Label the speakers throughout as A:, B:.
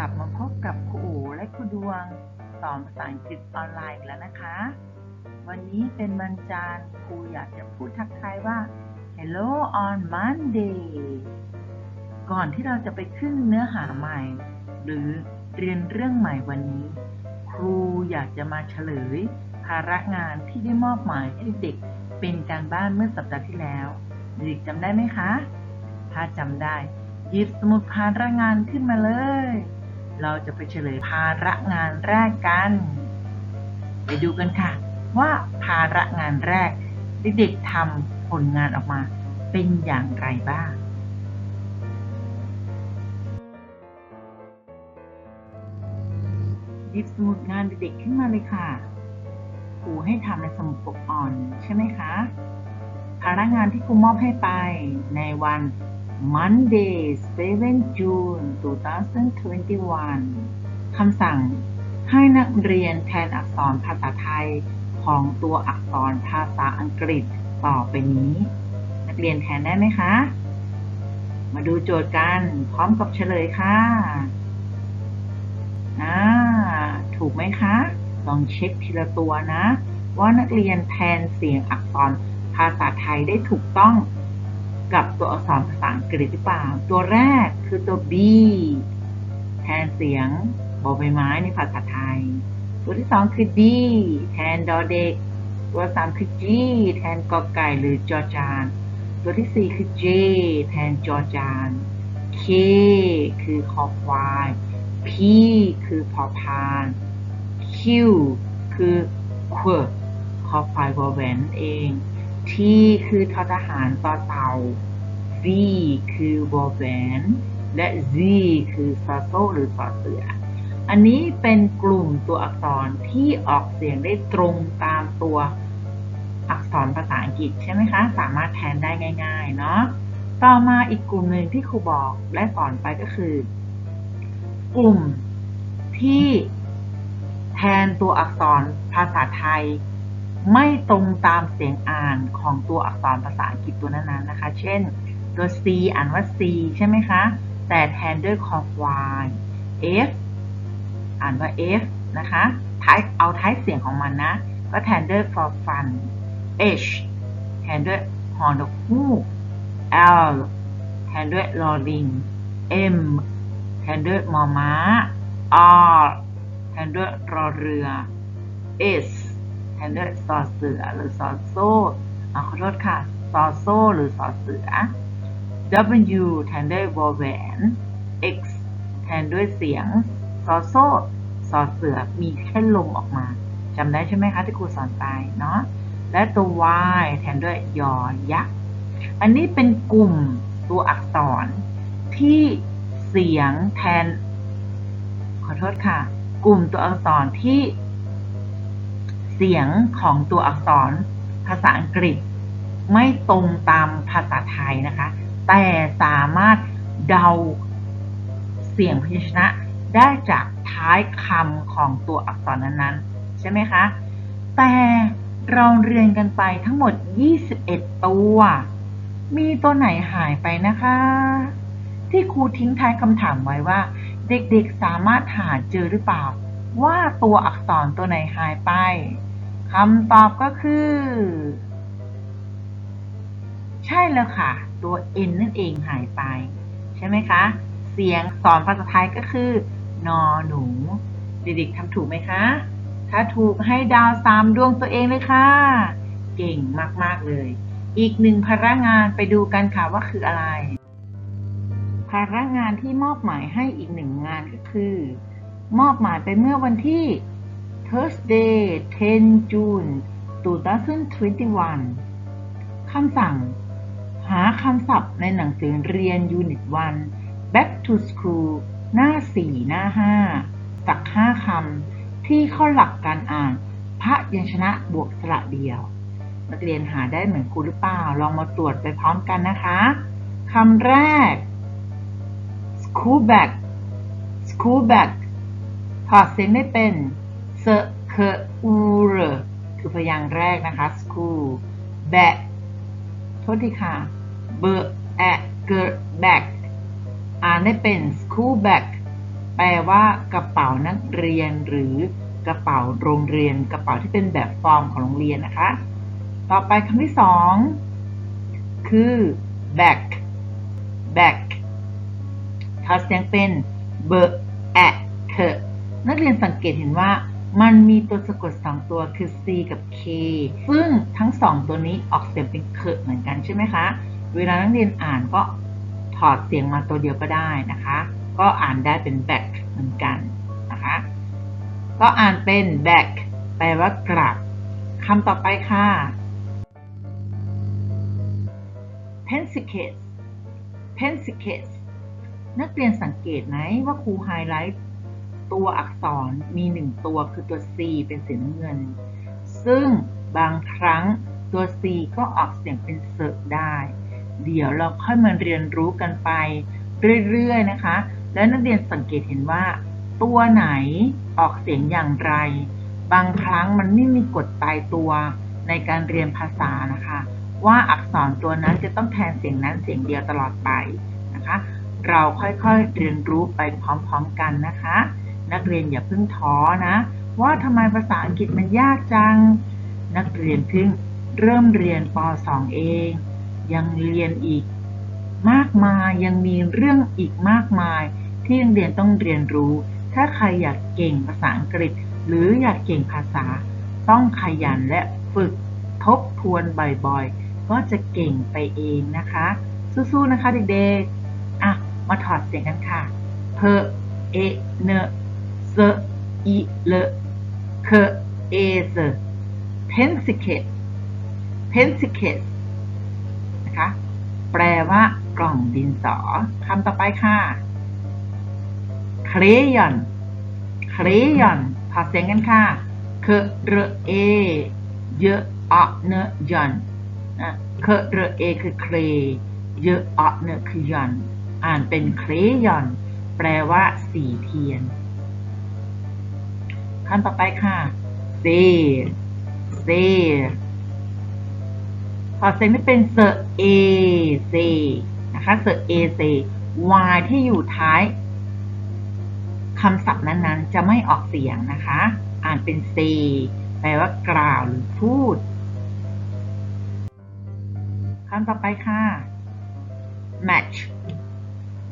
A: ลับมาพบกับครูอู๋และครูดวงสอนภาษาอังกฤษออนไลน์แล้วนะคะ วันนี้เป็นวันจันทร์ครูอยากจะพูดทักทายว่า Hello on Monday ก่อนที่เราจะไปขึ้นเนื้อหาใหม่ หรือเรียนเรื่องใหม่วันนี้ ครูอยากจะมาเฉลย ภาระงานที่ได้มอบหมายให้เด็กเป็นการบ้านเมื่อสัปดาห์ที่แล้วเด็กจำได้ไหมคะ ถ้าจำได้หยิบสมุดภาระงานขึ้นมาเลย เราจะไปเฉลยภาระงานแรกกัน ไปดูกันค่ะ ว่าภาระงานแรกเด็กๆทำผลงานออกมาเป็นอย่างไรบ้างหยิบสมุดงานเด็กๆขึ้นมาเลยค่ะครูให้ทำในสมุดปกอ่อนใช่ไหมคะภาระงานที่ครูมอบให้ไปในวัน Monday 7 June 2021 คำสั่งให้นักเรียนแทนอักษรภาษาไทยของตัวอักษรภาษาอังกฤษต่อไปนี้ นักเรียนแทนได้ไหมคะ มาดูโจทย์กันพร้อมกับเฉลยค่ะอ่าถูกไหมคะ ลองเช็คทีละตัวนะ ว่านักเรียนแทนเสียงอักษรภาษาไทยได้ถูกต้อง กับตัวอักษรภาษาอังกฤษหรือเปล่า ตัวแรกคือตัว B แทนเสียงบอใบไม้ในภาษาไทย ตัวที่สองคือ D แทนดอเด็ก ตัวสามคือ G แทนกอไก่หรือจอจาน ตัวที่สี่คือ J แทนจอจาน K คือคอควาย P คือพอพาน Q คือขวคอควายวอแหวนเอง T คือทอทหารต่อเต่า V คือวอแหวนและ Z คือซอโซหรือซอเสือ อันนี้เป็นกลุ่มตัวอักษรที่ออกเสียงได้ตรงตามตัวอักษรภาษาอังกฤษใช่ไหมคะ สามารถแทนได้ง่ายๆ เนาะ ต่อมาอีกกลุ่มหนึ่งที่ครูบอกและสอนไปก็คือ กลุ่มที่แทนตัวอักษรภาษาไทย ไม่ตรงตามเสียงอ่านของตัวอักษรภาษาอังกฤษตัวนั้นๆนะคะ เช่น ตัว C อ่านว่า C ใช่ไหมคะ แต่แทนด้วยคอควาย F อ่านว่า F นะคะท้ายเอาท้ายเสียงของมันนะ ก็แทนด้วย for fun H แทนด้วยฮอนกฮูก L แทนด้วยลอลิง M แทนด้วยมอม้า R แทนด้วยรอเรือ S แทนด้วยซอเสือหรือซอโซ่ขอโทษค่ะซอโซ่หรือซอเสือ W แทนด้วยวอแหวน X แทนด้วยเสียงซอโซ่ซอเสือมีแค่ลมออกมาจำได้ใช่ไหมคะที่ครูสอนไปเนาะและตัว Y แทนด้วยยอยักษ์อันนี้เป็นกลุ่มตัวอักษรที่เสียงแทน ขอโทษค่ะ กลุ่มตัวอักษรที่ เสียงของตัวอักษรภาษาอังกฤษ ไม่ตรงตามภาษาไทยนะคะ แต่สามารถเดาเสียงพยัญชนะได้จากท้ายคำของตัวอักษรนั้นๆ ใช่ไหมคะ แต่เราเรียนกันไปทั้งหมด 21 ตัว มีตัวไหนหายไปนะคะ ที่ครูทิ้งท้ายคำถามไว้ว่า เด็กๆสามารถหาเจอหรือเปล่า ว่าตัวอักษรตัวไหนหายไป คำตอบก็คือ ใช่แล้วค่ะ ตัว n นั่นเองหายไป ใช่ไหมคะ เสียงสอนภาษาไทยก็คือนอหนู เด็กๆทำถูกไหมคะ ถ้าถูกให้ดาวสามดวงตัวเองเลยค่ะ เก่งมากๆเลย อีกหนึ่งภาระงานไปดูกันค่ะว่าคืออะไรภาระงานที่มอบหมายให้อีกหนึ่งงานก็คือ มอบหมายไปเมื่อวันที่ Thursday 10 June 2021 คำสั่ง หาคำศัพท์ในหนังสือเรียน Unit 1 Back to School หน้า 4 หน้า 5 จาก 5 คำ ที่ข้าหลักการอ่าน พระยัญชนะบวกสระเดียว นักเรียนหาได้เหมือนครูหรือเปล่า ลองมาตรวจไปพร้อมกันนะคะ คำแรก school bag school bag ถอดเสียงได้เป็น s k u r คือพยางค์แรกนะคะ school bag โทษทีค่ะ b a g g bag อ่านได้เป็น school bag แปลว่ากระเป๋านักเรียนหรือกระเป๋าโรงเรียน กระเป๋าที่เป็นแบบฟอร์มของโรงเรียนนะคะ ต่อไปคำที่สองคือ back back ถ้าเสียงเป็นเบอร์แอะเนักเรียนสังเกตเห็นว่า มันมีตัวสะกดสองตัวคือ C กับ K ซึ่งทั้งสองตัวนี้ออกเสียงเป็นเคเหมือนกันใช่ไหมคะ เวลานักเรียนอ่านก็ถอดเสียงมาตัวเดียวก็ได้นะคะ ก็อ่านได้เป็น back เหมือนกันนะคะ ก็อ่านเป็น back แปลว่ากลับคำต่อไปค่ะ pencil pencil นักเรียนสังเกตไหมว่าครูไฮไลท์ ตัวอักษรมีหนึ่งตัวคือตัว C เป็นสีน้ำเงิน ซึ่งบางครั้งตัว C ก็ออกเสียงเป็นเสกได้ เดี๋ยวเราค่อยมาเรียนรู้กันไปเรื่อยๆนะคะ และนักเรียนสังเกตเห็นว่า ตัวไหนออกเสียงอย่างไร บางครั้งมันไม่มีกฎตายตัวในการเรียนภาษานะคะ ว่าอักษรตัวนั้นจะต้องแทนเสียงนั้นเสียงเดียวตลอดไปนะคะ เราค่อยๆเรียนรู้ไปพร้อมๆกันนะคะ นักเรียนอย่าเพิ่งท้อนะ ว่าทำไมภาษาอังกฤษมันยากจัง นักเรียนเพิ่งเริ่มเรียนป .2 เอง ยังเรียนอีกมากมายยังมีเรื่องอีกมากมาย ที่นักเรียนต้องเรียนรู้ ถ้าใครอยากเก่งภาษาอังกฤษ หรืออยากเก่งภาษา ต้องขยันและฝึกทบทวนบ่อยๆ ก็จะเก่งไปเองนะคะ สู้ๆนะคะเด็กๆ อะ มาถอดเสียงกันค่ะเพอเอเน เซอีเลเคเอเซ pencil pencil นะคะแปลว่ากล่องดินสอคำต่อไปค่ะ crayon crayon ถอดเสียงกันค่ะเคเรเอเยอะอเนยอนนะเคเรเอคือเครเยอะอเนคือยันอ่านเป็นเครยอน แปลว่าสีเทียน คำต่อไปค่ะเซเซพอเซไม่เป็นเซเอเซนะคะเซเอเซ y ที่อยู่ท้ายคำศัพท์นั้นๆ จะไม่ออกเสียงนะคะ อ่านเป็นเซแปลว่ากล่าวหรือพูดคำต่อไปค่ะ match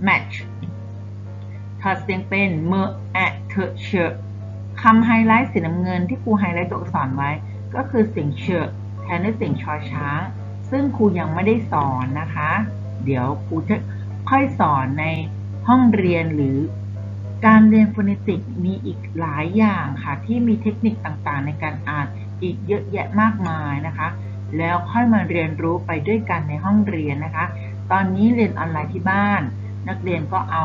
A: match ถอดเสียงเป็นเมอแอเทเช คำไฮไลท์สีน้ำเงินที่ครูไฮไลท์ตัวอักษรไว้ ก็คือเสียงเชแทนด้วยเสียงชอช้าง ซึ่งครูยังไม่ได้สอนนะคะ เดี๋ยวครูจะค่อยสอนในห้องเรียนหรือการเรียนฟอนติกมีอีกหลายอย่างค่ะที่มีเทคนิคต่างๆ ในการอ่านอีกเยอะแยะมากมายนะคะ แล้วค่อยมาเรียนรู้ไปด้วยกันในห้องเรียนนะคะ ตอนนี้เรียนออนไลน์ที่บ้าน นักเรียนก็เอา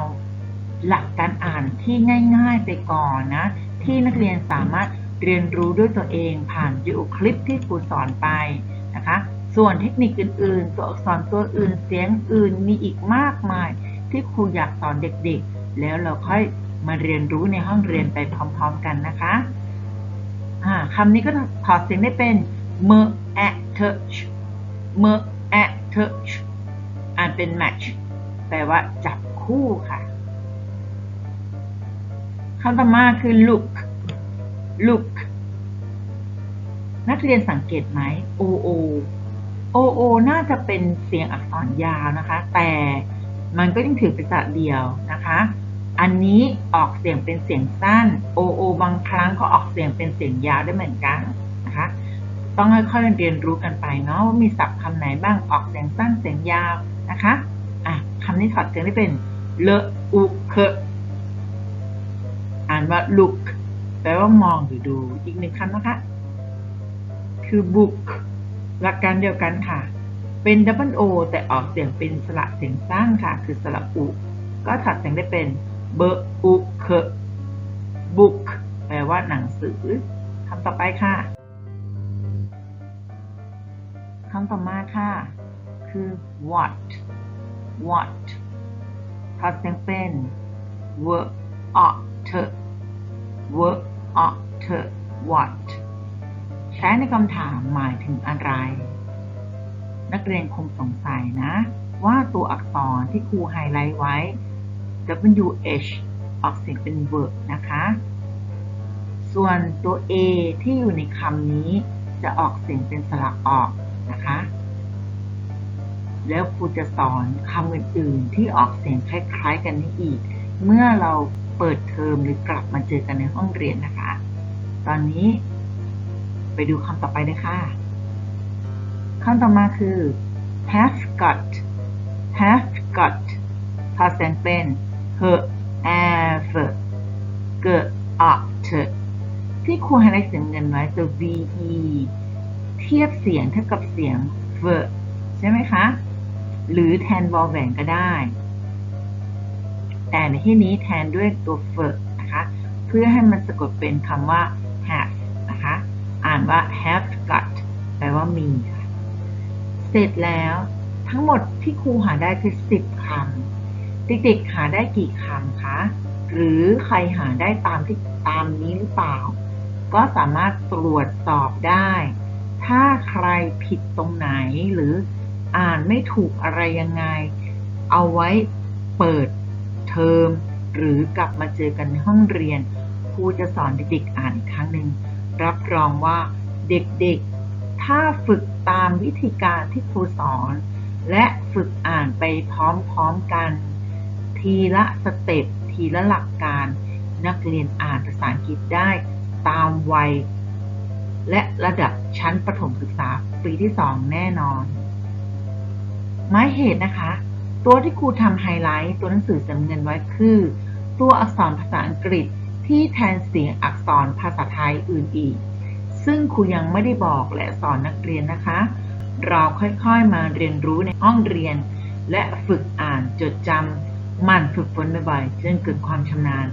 A: หลักการอ่านที่ง่าย ๆ ไปก่อนนะ ที่นักเรียนสามารถเรียนรู้ด้วยตัวเองผ่านวิดีโอคลิปที่ครูสอนไปนะคะ ส่วนเทคนิคอื่นๆ ตัวอักษรตัวอื่นเสียงอื่นมีอีกมากมาย ที่ครูอยากสอนเด็กๆ แล้วเราค่อยมาเรียนรู้ในห้องเรียนไปพร้อมๆกันนะคะคำนี้ก็ถอดเสียงได้เป็น m at touch m at touch อ่านเป็น match แปลว่าจับคู่ค่ะ คำต่อมาคือ look look นักเรียนสังเกตไหม o o o o น่าจะเป็นเสียงอักษรยาวนะคะ แต่มันก็ยังถือเป็นสระเดียวนะคะ อันนี้ออกเสียงเป็นเสียงสั้น o o บางครั้งก็ออกเสียงเป็นเสียงยาวได้เหมือนกันนะคะ ต้องค่อยๆเรียนรู้กันไปเนาะว่ามีศัพท์คำไหนบ้างออกเสียงสั้นเสียงยาวนะคะอะคำนี้ถอดเสียงได้เป็นเลอุเคอ่านว่า look แปลว่ามองหรือดู อีกหนึ่งคำนะคะ คือ book หลักการเดียวกันค่ะ เป็น double o แต่ออกเสียงเป็นสระเสียงสั้นค่ะ คือสระอุ ก็ถอดเสียงได้เป็นเบอุเค book แปลว่าหนังสือคำต่อไปค่ะคำต่อมาค่ะ คือ what what ถอดเสียงเป็น were ought were ought what ใช้ในคำถามหมายถึงอะไร นักเรียนคงสงสัยนะ ว่าตัวอักษรที่ครูไฮไลท์ไว้ W H ออกเสียงเป็น verb นะคะ ส่วนตัว a ที่อยู่ในคำนี้จะออกเสียงเป็นสระออกนะคะ แล้วครูจะสอนคำอื่นๆที่ออกเสียงคล้ายๆกันนี้อีก เมื่อเรา เปิดเทอมหรือกลับมาเจอกันในห้องเรียนนะคะ ตอนนี้ไปดูคำต่อไปเลยค่ะคำต่อมาคือ have got have got พาเสียงเป็น her have เกิด ought ที่ครูให้ได้เสียงเงินไว้ตัว ve เทียบเสียงเท่ากับเสียง v ใช่ไหมคะ หรือแทนวอลแหวนก็ได้ แต่ในที่นี้แทนด้วยตัว ver นะคะ เพื่อให้มันสะกดเป็นคำว่า have นะคะ อ่านว่า have got แปลว่ามีค่ะ เสร็จแล้วทั้งหมดที่ครูหาได้คือ 10คำ เด็กๆหาได้กี่คำคะ หรือใครหาได้ตามที่ตามนี้หรือเปล่า ก็สามารถตรวจสอบได้ ถ้าใครผิดตรงไหนหรืออ่านไม่ถูกอะไรยังไง เอาไว้เปิด อม หรือกลับมาเจอกันในห้องเรียนครูจะสอนเด็กๆอ่านอีกครั้งหนึ่งรับรองว่าเด็กๆ ถ้าฝึกตามวิธีการที่ครูสอน และฝึกอ่านไปพร้อมๆกัน ทีละสเต็ปทีละหลักการ นักเรียนอ่านภาษาอังกฤษได้ตามวัย และระดับชั้นประถมศึกษาปีที่ 2 แน่นอนหมาเหตุนะคะ ตัวที่ครูทำไฮไลท์ตัวหนังสือจำเงินไว้คือ ตัวอักษรภาษาอังกฤษที่แทนเสียงอักษรภาษาไทยอื่นอีก ซึ่งครูยังไม่ได้บอกและสอนนักเรียนนะคะ เราค่อยๆมาเรียนรู้ในห้องเรียน และฝึกอ่านจดจำหมั่นฝึกฝนบ่อยๆจนเกิดความชำนาญ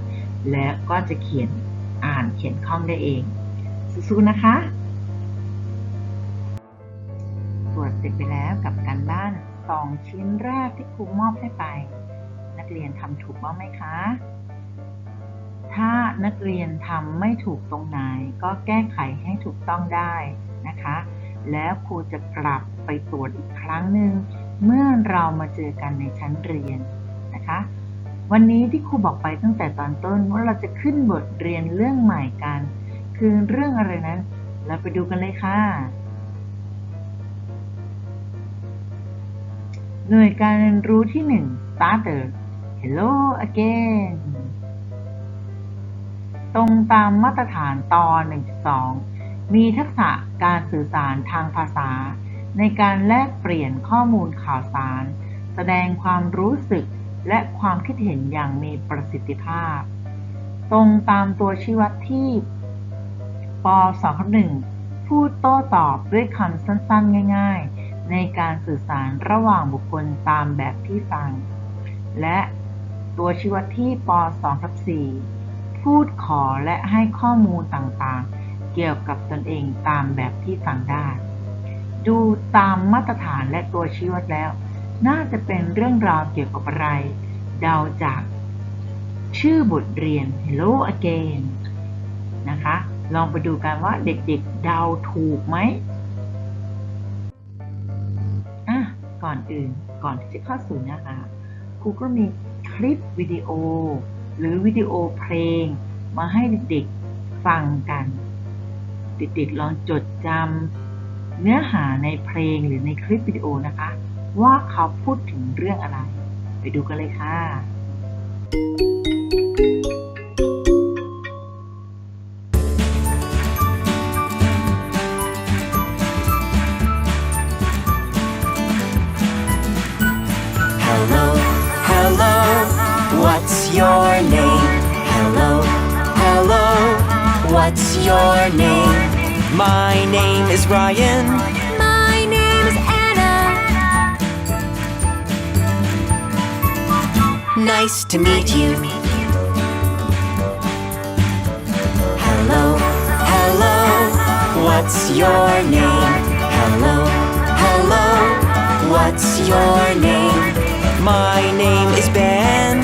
A: และก็จะเขียนอ่านเขียนคล่องได้เอง สู้ๆนะคะตรวจเสร็จไปแล้วกับการบ้าน สองชิ้นแรกที่ครูมอบให้ไป นักเรียนทำถูกบ้างไหมคะ ถ้านักเรียนทำไม่ถูกตรงไหน ก็แก้ไขให้ถูกต้องได้นะคะ แล้วครูจะกลับไปตรวจอีกครั้งหนึ่งเมื่อเรามาเจอกันในชั้นเรียนนะคะ วันนี้ที่ครูบอกไปตั้งแต่ตอนต้นว่าเราจะขึ้นบทเรียนเรื่องใหม่กัน คือเรื่องอะไรนั้น เราไปดูกันเลยค่ะ หน่วยการเรียนรู้ที่ 1 starter hello again ตรงตามมาตรฐานตอน 1.2 มีทักษะการสื่อสารทางภาษา ในการแลกเปลี่ยนข้อมูลข่าวสาร แสดงความรู้สึกและความคิดเห็นอย่างมีประสิทธิภาพ ตรงตามตัวชี้วัดที่ป 2.1 พูดโต้ตอบด้วยคำสั้นๆ ง่าย ๆ ในการสื่อสารระหว่างบุคคลตามแบบที่ฟัง และตัวชีวัดที่ป2.4พูดขอและให้ข้อมูลต่างๆ เกี่ยวกับตนเองตามแบบที่ฟังได้ ดูตามมาตรฐานและตัวชี้วัดแล้ว น่าจะเป็นเรื่องราวเกี่ยวกับอะไร เดาจากชื่อบทเรียน Hello Again นะคะ ลองไปดูกันว่าเด็กๆเดาถูกไหม ก่อนอื่น ก่อนที่จะเข้าสู่เนื้อหาครูก็มีคลิปวิดีโอ หรือวิดีโอเพลง มาให้เด็กๆฟังกัน เด็กๆลองจดจำเนื้อหาในเพลงหรือในคลิปวิดีโอนะคะ ว่าเขาพูดถึงเรื่องอะไร ไปดูกันเลยค่ะ
B: Hello, your name? Hello, hello, what's your name? My name is Ryan.
C: My name is Anna.
B: Nice to meet you. Hello, hello, what's your name? Hello, hello, what's your name? My name is Ben.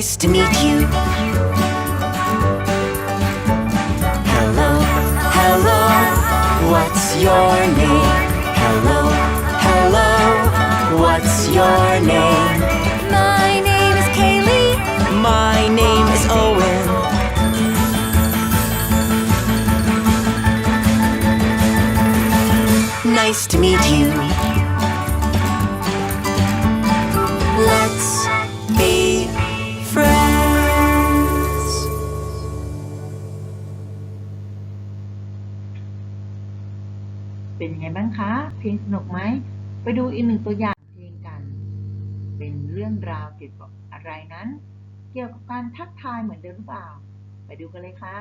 B: Nice to meet you. Hello, hello, what's your name? Hello, hello, what's your name?
C: My name is Kaylee.
B: My name is Owen. Nice to meet you.
A: บ้างคะ เพลงสนุกไหม ไปดูอีกหนึ่งตัวอย่างเพลงกัน เป็นเรื่องราวเกี่ยวกับอะไรนั้น เกี่ยวกับการทักทายเหมือนเดิมหรือเปล่า ไปดูกันเลยค่ะ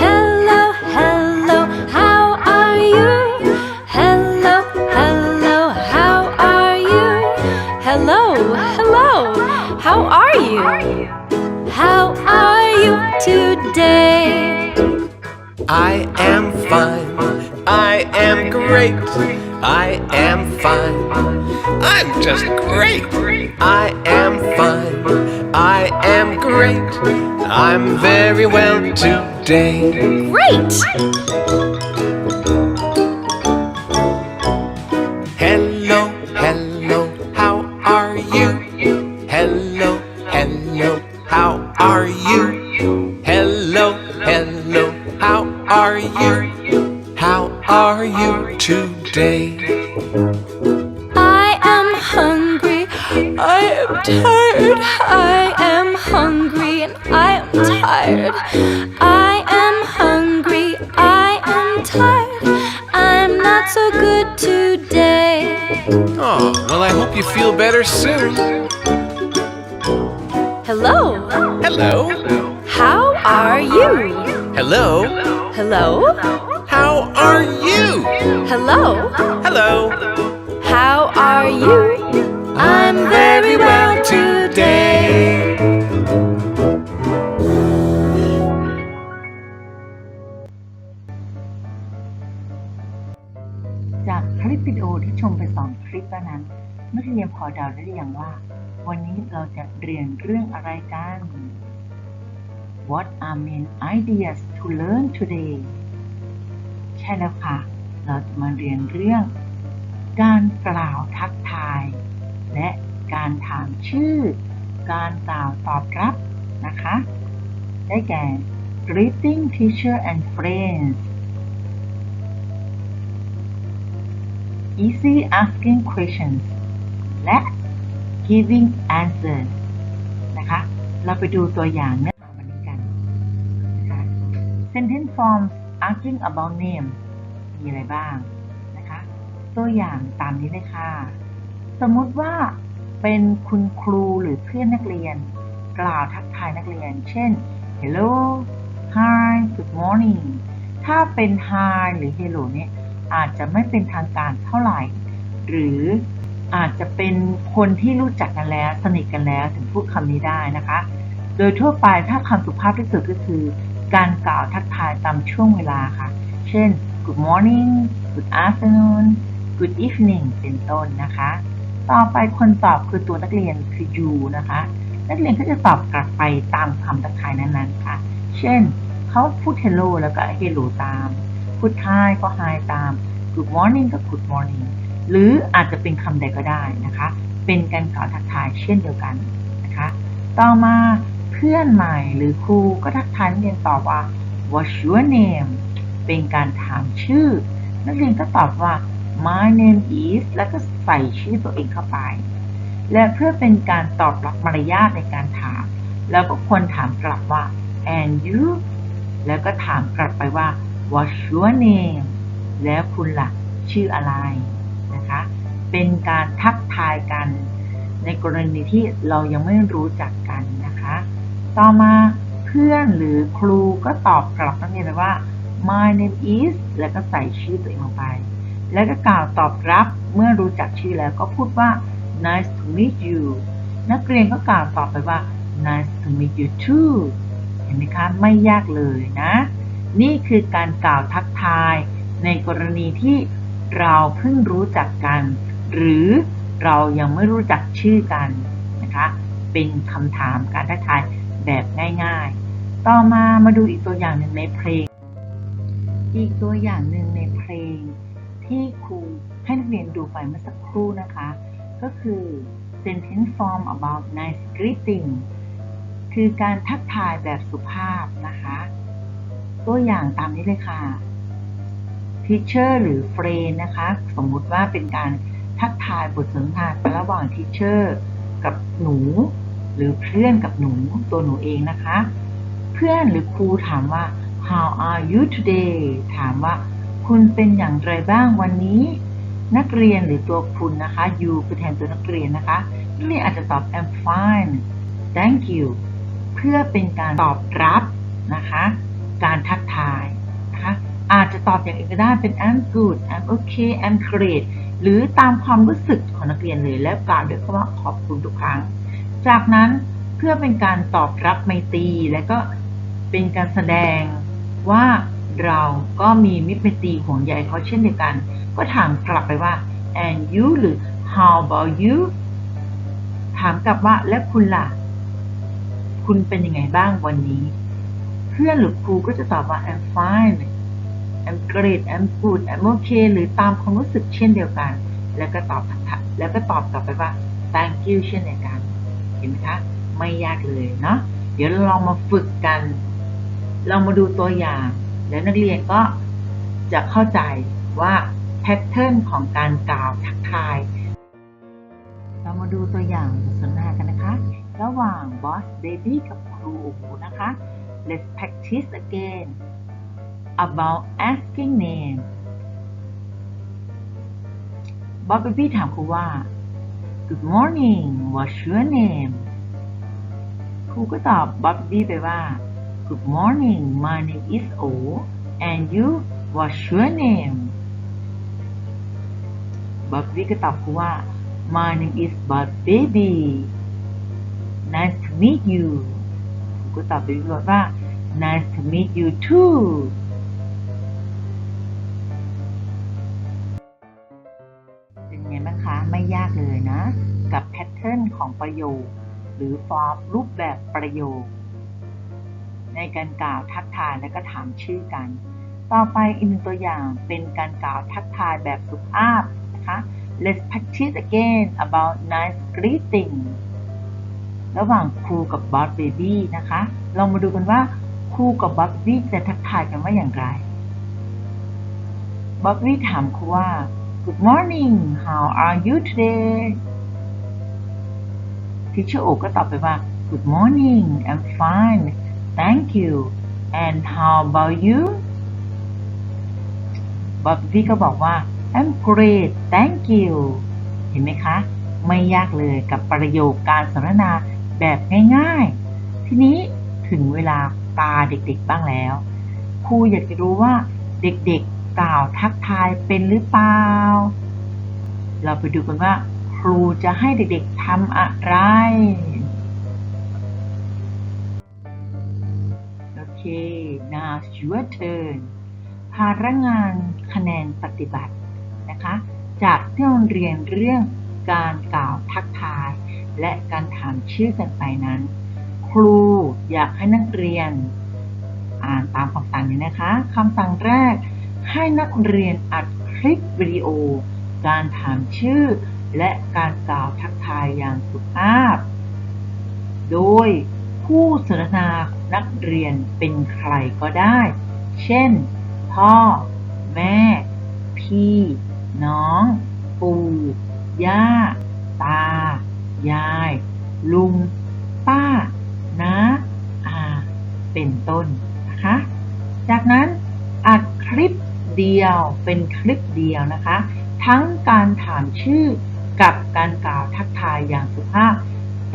C: Hello, today?
D: I am fine. I am great. I am fine. I'm just great. I am fine. I am great. I'm very well today.
C: Great!
D: Hello. How are you? Hello. Hello. How are you?
C: I'm very well today.
A: จากคลิปวิดีโอที่ชมไปสองคลิปแล้วนั้น นักเรียนพอเดาได้หรือยังว่า วันนี้เราจะเรียนเรื่องอะไรกัน What are main ideas to learn today ใช่แล้วค่ะ เราจะมาเรียนเรื่อง การกล่าวทักทาย และการถามชื่อ การกล่าวตอบรับนะคะ ได้แก่ greeting teacher and friends easy asking questions และ giving answers นะคะ เราไปดูตัวอย่างนื้อ sentence forms asking about name มีอะไรบ้างนะคะ ตัวอย่างตามนี้เลยค่ะ สมมุติว่าเป็นคุณครูหรือเพื่อนนักเรียน กล่าวทักทายนักเรียน เช่น hello hi good morning ถ้าเป็น hi หรือ hello เนี่ยอาจจะไม่เป็นทางการเท่าไหร่ หรืออาจจะเป็นคนที่รู้จักกันแล้ว สนิทกันแล้วถึงพูดคำนี้ได้นะคะ โดยทั่วไปถ้าคำสุภาพที่สุดก็คือ การกล่าวทักทายตามช่วงเวลาค่ะ เช่น good morning good afternoon good evening เป็นต้นนะคะ ต่อไปคนตอบคือตัวนักเรียนคือ you นะคะ นักเรียนก็จะตอบกลับไปตามคำทักทายนั้นๆค่ะ เช่น เขาพูด hello แล้วก็ hello ตาม พูด hi ก็ hi ตาม good morning ก็ good morning หรืออาจจะเป็นคำใดก็ได้นะคะ เป็นการกล่าวทักทายเช่นเดียวกันนะคะ ต่อมา เพื่อนใหม่หรือครูก็ทักทายนักเรียนตอบว่า what's your name เป็นการถามชื่อ นักเรียนก็ตอบว่า my name is แล้วก็ใส่ชื่อตัวเองเข้าไป และเพื่อเป็นการตอบรับมารยาทในการถาม แล้วก็ควรถามกลับว่า and you แล้วก็ถามกลับไปว่า what's your name แล้วคุณล่ะชื่ออะไรนะคะ เป็นการทักทายกันในกรณีที่เรายังไม่รู้จักกันนะ ต่อมาเพื่อนหรือครูก็ตอบกลับนักเรียนไปว่า my name is แล้วก็ใส่ชื่อตัวเองลงไป แล้วก็กล่าวตอบรับเมื่อรู้จักชื่อแล้วก็พูดว่า nice to meet you นักเรียนก็กล่าวตอบไปว่า nice to meet you too เห็นไหมคะ ไม่ยากเลยนะ นี่คือการกล่าวทักทาย ในกรณีที่เราเพิ่งรู้จักกัน หรือเรายังไม่รู้จักชื่อกันนะคะ เป็นคำถามการทักทาย แบบง่ายๆ ต่อมามาดูอีกตัวอย่างหนึ่งในเพลง อีกตัวอย่างหนึ่งในเพลง ที่ครูให้นักเรียนดูไปเมื่อสักครู่นะคะ ก็คือ sentence form about nice greeting คือการทักทายแบบสุภาพนะคะ ตัวอย่างตามนี้เลยค่ะ teacher หรือ friend นะคะ สมมุติว่าเป็นการทักทายบทสนทนาระหว่าง teacher กับหนู หรือเพื่อนกับหนูตัวหนูเองนะคะ เพื่อนหรือครูถามว่า how are you today ถามว่า คุณเป็นอย่างไรบ้างวันนี้ นักเรียนหรือตัวคุณนะคะ you คือแทนตัวนักเรียนนะคะนักเรียนอาจจะตอบ I'm fine thank you เพื่อเป็นการตอบรับนะคะ การทักทายนะคะอาจจะตอบอย่างอื่นก็ได้เป็น I'm good I'm okay I'm great หรือตามความรู้สึกของนักเรียนเลยแล้วกล่าวด้วยคำว่าขอบคุณทุกครั้ง จากนั้นเพื่อเป็นการตอบรับไมตรีและก็เป็นการแสดงว่าเราก็มีมิตรไมตรีห่วงใยเขาเช่นเดียวกัน ก็ถามกลับไปว่า and you หรือ how about you ถามกลับว่าและคุณล่ะ คุณเป็นยังไงบ้างวันนี้ เพื่อนหรือครูก็จะตอบว่า I'm fine I'm great I'm good I'm okay หรือตามความรู้สึกเช่นเดียวกัน แล้วก็ตอบแล้วก็ตอบกลับไปว่า thank you เช่นเดียวกัน เห็นไหมคะ ไม่ยากเลยเนาะเดี๋ยวเราลองมาฝึกกัน เรามาดูตัวอย่าง แล้วนักเรียนก็จะเข้าใจว่าแพทเทิร์นของการกล่าวทักทาย เรามาดูตัวอย่างบทสนทนากันนะคะ ระหว่าง Boss Baby กับครูนะคะ Let's practice again about asking name Boss Baby ถามครูว่า Good morning what's your name ครูก็ตอบ Boss Baby ไปว่า Good morning my name is O and you what's your name บ๊อบบี้ก็ตอบครูว่า My name is Bob Baby Nice to meet you ครูก็ตอบไปว่า Nice to meet you too ประโยค หรือฟอร์มรูปแบบประโยค ในการกล่าวทักทายและก็ถามชื่อกัน ต่อไปอีกหนึ่งตัวอย่างเป็นการกล่าวทักทายแบบสุภาพนะคะ Let's practice again about nice greeting ระหว่างครูกับบอสเบบี้นะคะ เรามาดูกันว่าครูกับบอสเบบี้จะทักทายกันว่าอย่างไรบอสเบบี้ถามครูว่า Good morning how are you today ทิชเชอร์โอก็ตอบไปว่า Good morning I'm fine thank you and how about you บ๊อบบี้ก็บอกว่า I'm great thank you เห็นไหมคะ ไม่ยากเลยกับประโยคการสนทนาแบบง่ายๆ ทีนี้ถึงเวลาตาเด็กๆบ้างแล้ว ครูอยากจะรู้ว่าเด็กๆกล่าวทักทายเป็นหรือเปล่า เราไปดูกันว่า ครูจะให้เด็กๆำอะไร โอเค now it's your turn ภาระงานคะแนนปฏิบัตินะคะ จากที่เราเรียนเรื่องการกล่าวทักทาย และการถามชื่อกันไปนั้น ครูอยากให้นักเรียน อ่านตามคำสั่งนี้นะคะคำสั่งแรกให้นักเรียนอัดคลิปวิดีโอ การถามชื่อ และการกล่าวทักทายอย่างสุภาพ โดยผู้สนทนานักเรียนเป็นใครก็ได้ เช่น พ่อ แม่ พี่ น้อง ปู่ ย่า ตา ยาย ลุง ป้า น้า อา เป็นต้นนะคะ จากนั้นอัดคลิปเดียวเป็นคลิปเดียวนะคะ ทั้งการถามชื่อ กับการกล่าวทักทายอย่างสุภาพ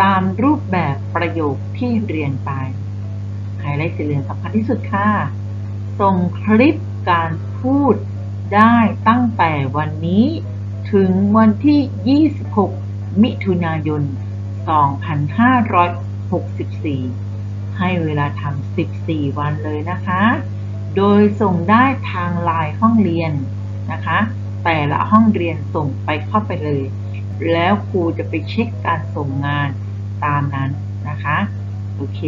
A: ตามรูปแบบประโยคที่เรียนไปไฮไลท์สีเหลืองสำคัญที่สุดค่ะ ส่งคลิปการพูดได้ตั้งแต่วันนี้ถึงวันที่ 26 มิถุนายน 2564 ให้เวลาทำ 14 วันเลยนะคะ โดยส่งได้ทางไลน์ห้องเรียนนะคะ แต่ละห้องเรียนส่งไปเข้าไปเลย แล้วครูจะไปเช็คการส่งงานตามนั้นนะคะ โอเค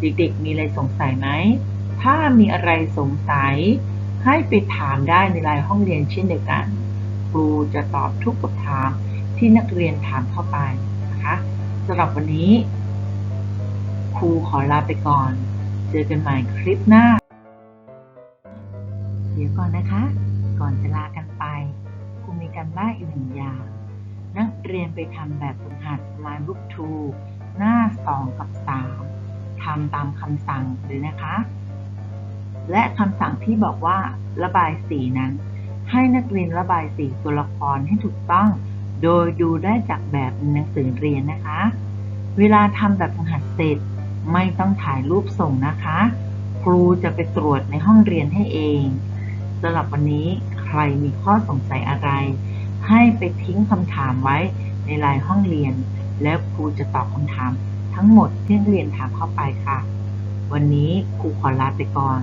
A: เด็กๆมีอะไรสงสัยไหม ถ้ามีอะไรสงสัย ให้ไปถามได้ในไลน์ห้องเรียนเช่นเดียวกัน ครูจะตอบทุกคำถามที่นักเรียนถามเข้าไปนะคะสำหรับวันนี้ ครูขอลาไปก่อน เจอกันใหม่คลิปหน้า เดี๋ยวก่อนนะคะ ก่อนจะลากันไป ครูมีการบ้านอีกหนึ่งอย่าง นักเรียนไปทำแบบฝึกหัด My Book 2หน้า 2 กับ 3ทำตามคำสั่งเลยนะคะ และคำสั่งที่บอกว่าระบายสีนั้น ให้นักเรียนระบายสีตัวละครให้ถูกต้อง โดยดูได้จากแบบในหนังสือเรียนนะคะ เวลาทำแบบฝึกหัดเสร็จ ไม่ต้องถ่ายรูปส่งนะคะ ครูจะไปตรวจในห้องเรียนให้เองสำหรับวันนี้ใครมีข้อสงสัยอะไร ให้ไปทิ้งคำถามไว้ในลายห้องเรียน แล้วครูจะตอบคำถามทั้งหมดที่นักเรียนถามเข้าไปค่ะ วันนี้ครูขอลาไปก่อน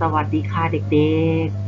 A: สวัสดีค่ะเด็กๆ